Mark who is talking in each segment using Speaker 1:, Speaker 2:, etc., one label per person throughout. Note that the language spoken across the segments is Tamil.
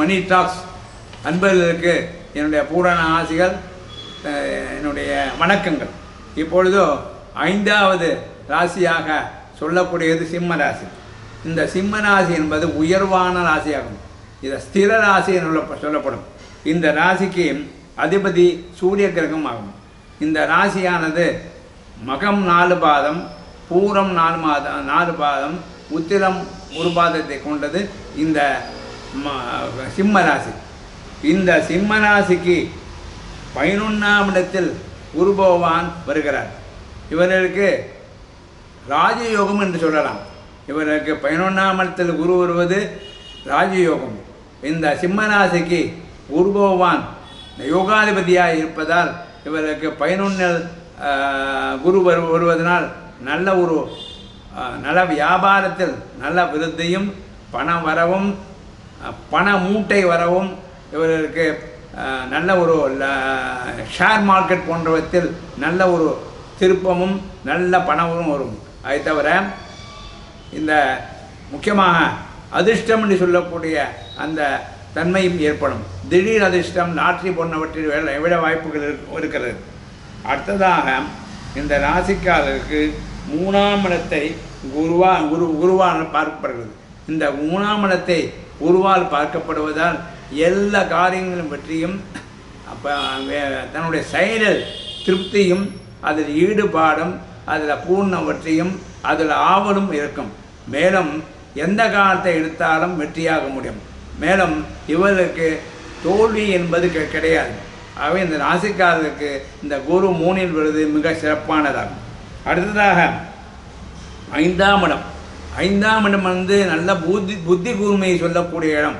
Speaker 1: மணி டாக்ஸ் அன்பர்களுக்கு என்னுடைய பூரண ஆசிகள் என்னுடைய வணக்கங்கள். இப்பொழுதோ ஐந்தாவது ராசியாக சொல்லக்கூடியது சிம்ம ராசி. இந்த சிம்ம ராசி என்பது உயர்வான ராசியாகும். இது ஸ்திர ராசி என்று சொல்லப்படும். இந்த ராசிக்கு அதிபதி சூரிய கிரகம் ஆகும். இந்த ராசியானது மகம் நாலு பாதம் பூரம் நாலு மாதம் நாலு பாதம் உத்திரம் ஒரு பாதத்தை கொண்டது. இந்த சிம்மராசி. இந்த சிம்மராசிக்கு பதினொன்றாம் இடத்தில் குரு பகவான் வருகிறார். இவர்களுக்கு ராஜயோகம் என்று சொல்லலாம். இவருக்கு பதினொன்றாம் இடத்தில் குரு வருவது ராஜயோகம். இந்த சிம்மராசிக்கு குரு பகவான் யோகாதிபதியாக இருப்பதால் இவருக்கு பதினொன்றில் குரு வரு வருவதனால் நல்ல ஒரு நல்ல வியாபாரத்தில் நல்ல விருத்தியும் பணம் வரவும் பண மூட்டை வரவும் இவர்களுக்கு நல்ல ஒரு ஷேர் மார்க்கெட் போன்றவற்றில் நல்ல ஒரு திருப்பமும் நல்ல பணமும் வரும். அதை தவிர இந்த முக்கியமாக அதிர்ஷ்டம் என்று சொல்லக்கூடிய அந்த தன்மையும் ஏற்படும். திடீர் அதிர்ஷ்டம் லாட்ரி போன்றவற்றில் வேலை விட வாய்ப்புகள் இருக்கிறது. அடுத்ததாக இந்த ராசிக்காரருக்கு மூணாம் இடத்தை குருவா குரு குருவான பார்க்கப்படுகிறது. இந்த மூணாம் இடத்தை குருவால் பார்க்கப்படுவதால் எல்லா காரியங்களும் பற்றியும் அப்போ தன்னுடைய செயலில் திருப்தியும் அதில் ஈடுபாடும் அதில் பூர்ணவற்றையும் அதில் ஆவலும் இருக்கும். மேலும் எந்த காலத்தை எடுத்தாலும் வெற்றியாக முடியும். மேலும் இவர்களுக்கு தோல்வி என்பது கிடையாது. ஆகவே இந்த நாசிக்காரருக்கு இந்த குரு மூனின் விருது மிக சிறப்பானதாகும். அடுத்ததாக ஐந்தாம் இடம். ஐந்தாம் இடம் வந்து நல்ல புத்தி புத்தி கூர்மையை சொல்லக்கூடிய இடம்.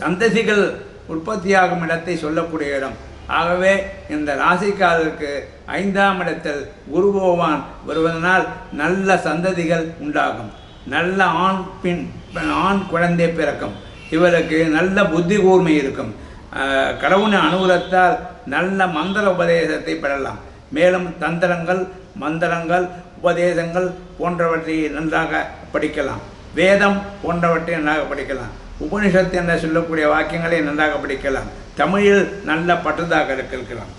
Speaker 1: சந்ததிகள் உற்பத்தியாகும் இடத்தை சொல்லக்கூடிய இடம். ஆகவே இந்த ராசிக்காரருக்கு ஐந்தாம் இடத்தில் குரு பகவான் வருவதனால் நல்ல சந்ததிகள் உண்டாகும். நல்ல ஆண் பின் ஆண் குழந்தை பிறக்கும். இவருக்கு நல்ல புத்தி கூர்மை இருக்கும். ஆஹ் கடவுளின் அனுகூலத்தால் நல்ல மந்திர உபதேசத்தை பெறலாம். மேலும் தந்திரங்கள் மந்திரங்கள் உபதேசங்கள் போன்றவற்றை நன்றாக படிக்கலாம். வேதம் போன்றவற்றை நன்றாக படிக்கலாம். உபனிஷத்து என்ற சொல்லக்கூடிய வாக்கியங்களை நன்றாக படிக்கலாம். தமிழில் நல்ல பட்டதாக இருக்கலாம்.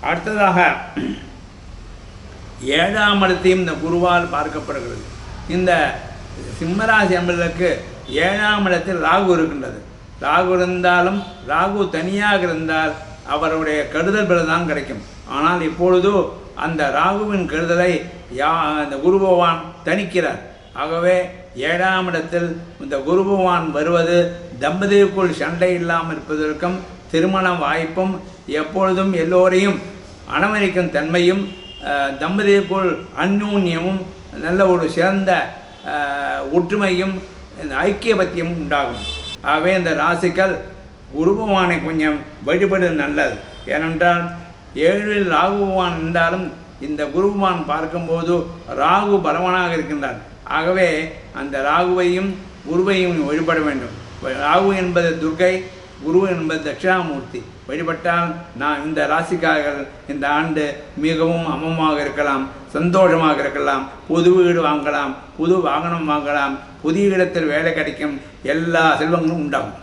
Speaker 1: அடுத்ததாக ஏழாம் இடத்தையும் இந்த குருவால் பார்க்கப்படுகிறது. இந்த சிம்மராசி அன்பர்களுக்கு ஏழாம் இடத்தில் ராகு இருக்கின்றது. ராகு இருந்தாலும் ராகு தனியாக இருந்தால் அவருடைய கருதல் பிறகுதான் கிடைக்கும். ஆனால் இப்பொழுது அந்த ராகுவின் கருதலை யா அந்த குரு பகவான் தணிக்கிறார். ஆகவே ஏழாம் இடத்தில் இந்த குரு பகவான் வருவது தம்பதிக்குள் சண்டை இல்லாமல் இருப்பதற்கும் திருமண வாய்ப்பும் எப்பொழுதும் எல்லோரையும் அனுமதிக்கும் தன்மையும் தம்பதிக்குள் அந்யூன்யமும் நல்ல ஒரு சிறந்த ஒற்றுமையும் ஐக்கியபத்தியமும் ஐக்கியபத்தியம் உண்டாகும். ஆகவே இந்த ராசிகள் குருபவானை கொஞ்சம் வழிபடுவது நல்லது. ஏனென்றால் ஏழில் ராகு பகவான் இருந்தாலும் இந்த குருபவான் பார்க்கும்போது ராகு பலவனாக இருக்கின்றார். ஆகவே அந்த ராகுவையும் குருவையும் வழிபட வேண்டும். ராகு என்பது துர்கை குரு என்பது தட்சிணாமூர்த்தி. வழிபட்டால் நான் இந்த ராசிக்காரர்கள் இந்த ஆண்டு மிகவும் அமமாக இருக்கலாம் சந்தோஷமாக இருக்கலாம் புது வீடு வாங்கலாம் புது வாகனம் வாங்கலாம் புதிய இடத்தில் வேலை கிடைக்கும் எல்லா செல்வங்களும் உண்டாகும்.